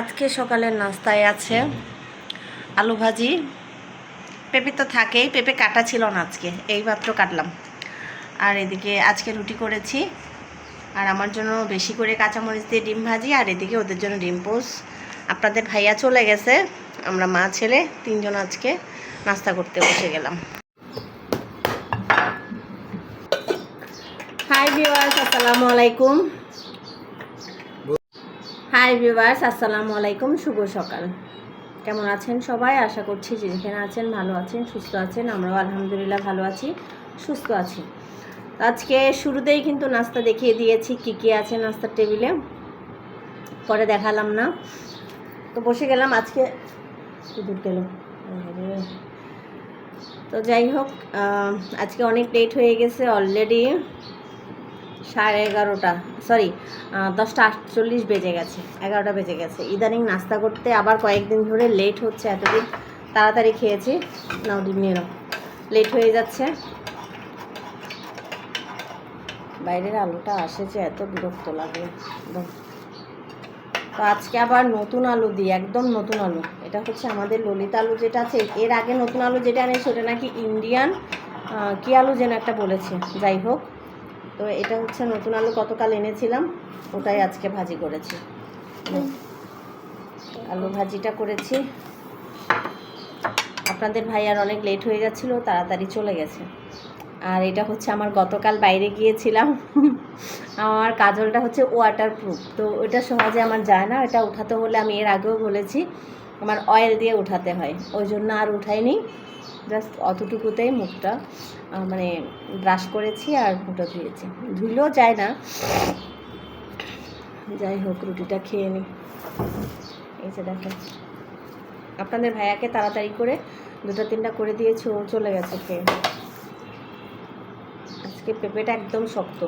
আজকে সকালের নাস্তায় আছে আলু ভাজি। পেঁপে তো থাকেই, পেঁপে কাটা ছিল না আজকে এইমাত্র কাটলাম। আর এদিকে আজকে রুটি করেছি, আর আমার জন্য বেশি করে কাঁচামরিচ দিয়ে ডিম ভাজি, আর এদিকে ওদের জন্য ডিম পোস। আপনাদের ভাইয়া চলে গেছে, আমরা মা ছেলে তিনজন আজকে নাস্তা করতে বসে গেলাম। হাই ভিউয়ার্স আসসালামু আলাইকুম। হাই ভিউয়ার্স, আসসালামু আলাইকুম, শুভ সকাল। কেমন আছেন সবাই? আশা করছি যে যেখানে আছেন ভালো আছেন, সুস্থ আছেন, আমরাও আলহামদুলিল্লাহ ভালো আছি, সুস্থ আছি। আজকে শুরুতেই কিন্তু নাস্তা দেখিয়ে দিয়েছি, কি কি আছে নাস্তার টেবিলে। পরে দেখালাম না। তো বসে গেলাম আজকে দূর গেল তো যাই হোক আজকে অনেক লেট হয়ে গেছে অলরেডি সাড়ে এগারোটা সরি দশটা আটচল্লিশ বেজে গেছে, এগারোটা বেজে গেছে। ইদানিং নাস্তা করতে আবার কয়েকদিন ধরে লেট হচ্ছে এতদিন। তাড়াতাড়ি খেয়েছি, নাও ডিম নিয়ে লেট হয়ে যাচ্ছে। বাইরের আলুটা আসেছে, এত বিরক্ত লাগে, একদম। তো আজকে আবার নতুন আলু দিই, একদম নতুন আলু। এটা হচ্ছে আমাদের ললিত আলু যেটা আছে, এর আগে নতুন আলু যেটা এনেছে সেটা নাকি ইন্ডিয়ান কি আলু যেন একটা বলেছে, যাই হোক। তো এটা হচ্ছে নতুন আলু গতকাল এনেছিলাম, ওটাই আজকে ভাজি করেছি। আলু ভাজিটা করেছি। আপনাদের ভাই আর অনেক লেট হয়ে যাচ্ছিল, তাড়াতাড়ি চলে গেছে। আর এটা হচ্ছে আমার গতকাল বাইরে গিয়েছিলাম। আমার কাজলটা হচ্ছে ওয়াটার প্রুফ তো ওটা সহজে আমার যায় না, এটা উঠাতে হলে আমি এর আগেও বলেছি, আমার অয়েল দিয়ে উঠাতে হয়, ওই জন্য আর উঠাইনি। জাস্ট অতটুকুতেই মুখটা মানে ব্রাশ করেছি আর মুখটা ধুয়েছি। ধুলেও যায় না। যাই হোক রুটিটা খেয়ে নিই এই যে দেখেন আপনাদের ভাইয়াকে তাড়াতাড়ি করে দুটো তিনটা করে দিয়েছি ও চলে গেছে খেয়ে। আজকে পেঁপেটা একদম শক্ত।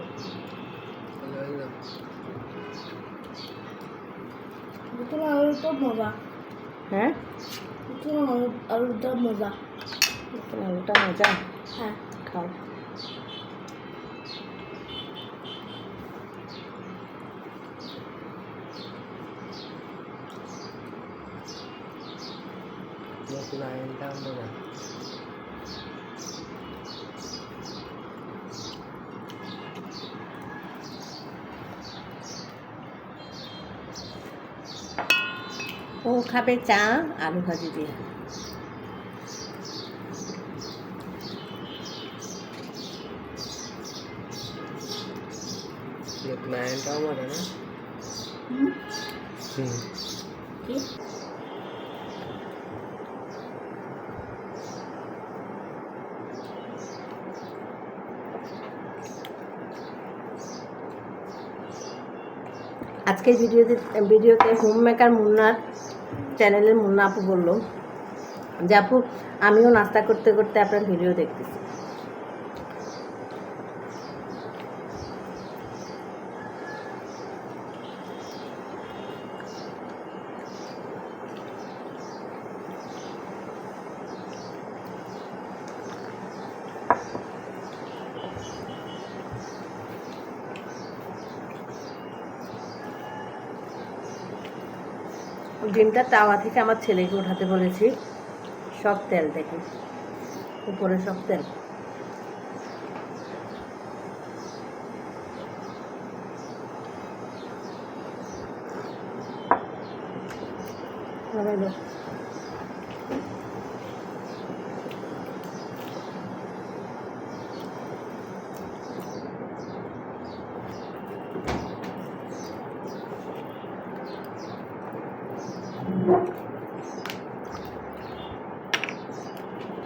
হ্যাঁ? নতুন আলু আলুটা মজা। আলুটা মজা? হ্যাঁ। খাও। মজা ও খাবে চা আলু ভাজি দিয়ে। নতুন আয়নটাও মজা না হুম কি আজকের ভিডিওতে ভিডিওতে হোম মেকার মুন্নার চ্যানেলের মুন্না আপু বলল যে আপু আমিও নাস্তা করতে করতে আপনার ভিডিও দেখতেছি। ডিমটা তাওয়া থেকে আমার ছেলেকে উঠাতে বলেছি। সব তেল দেখি উপরে সব তেল। লাগাই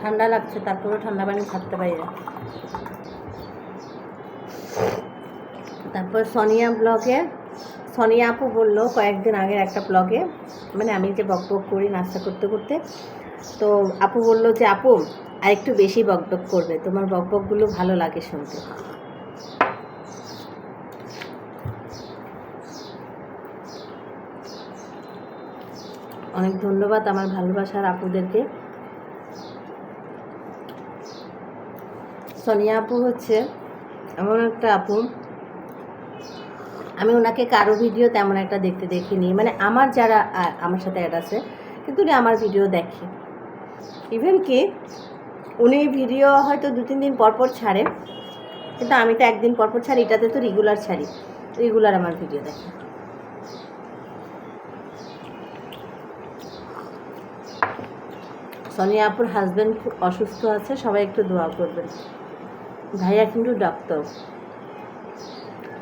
ঠান্ডা লাগছে, তারপরেও ঠান্ডা পানি থাকতে পারি না তারপর সোনিয়া ব্লগে, সোনিয়া আপু বলল কয়েকদিন আগের একটা ব্লগে মানে আমি যে বক বক করি নাস্তা করতে করতে, তো আপু বলল যে, আপু আর একটু বেশি বক বক করবে, তোমার বক বকগুলো ভালো লাগে শুনতে। অনেক ধন্যবাদ আমার ভালোবাসার আপুদেরকে। সোনিয়া আপু হচ্ছে, এমন একটা আপু। আমি ওনাকে কারও ভিডিও তেমন একটা দেখতে দেখিনি। মানে আমার যারা আমার সাথে অ্যাড আছে, কিন্তু উনি আমার ভিডিও দেখে। ইভেন কি, উনি ভিডিও হয়তো দু, তিন দিন পরপর পর ছাড়ে, কিন্তু আমি তো একদিন পর পর ছাড়ি, এটাতে তো রেগুলার ছাড়ি রেগুলার আমার ভিডিও দেখে। সোনিয়া আপুর হাজব্যান্ড খুব অসুস্থ আছে, সবাই একটু দোয়া করবেন। ভাইয়া কিন্তু ডাক্তার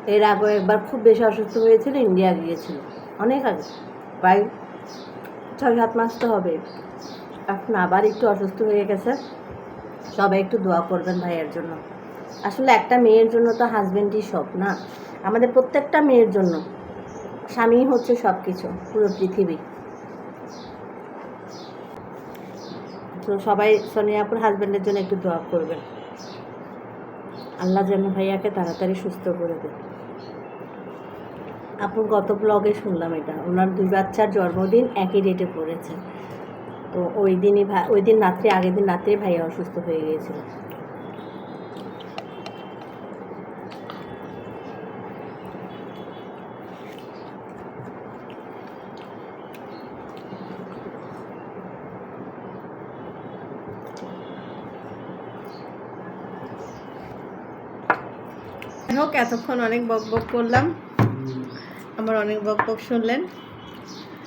এর আগে একবার খুব বেশি অসুস্থ হয়েছিল ইন্ডিয়া গিয়েছিল। অনেক আগে, প্রায় ছয় সাত মাস তো হবে। এখন আবার একটু অসুস্থ হয়ে গেছে। সবাই একটু দোয়া করবেন ভাইয়ের জন্য। আসলে একটা মেয়ের জন্য তো হাজব্যান্ডই সব, না? আমাদের প্রত্যেকটা মেয়ের জন্য। স্বামী হচ্ছে সব কিছু পুরো পৃথিবী। তো সবাই সোনিয়াপুর হাজব্যান্ডের জন্য একটু দোয়া করবেন। আল্লাহ যেন ভাইয়াকে তাড়াতাড়ি সুস্থ করে দেয় আপুর গত ব্লগে শুনলাম এটা। ওনার দুই বাচ্চার জন্মদিন একই ডেটে পড়েছে। তো ওই দিনই ওই দিন রাত্রে, আগের দিন রাত্রে ভাইয়া অসুস্থ হয়ে গিয়েছিল। হোক, এতক্ষণ অনেক বক বক করলাম। আমার অনেক বক বক শুনলেন।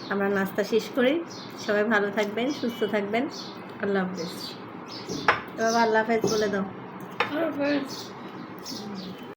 আমরা নাস্তা শেষ করি। সবাই ভালো থাকবেন, সুস্থ থাকবেন। আল্লাহ হাফেজ। এবার আল্লাহ হাফেজ বলে দাও। আর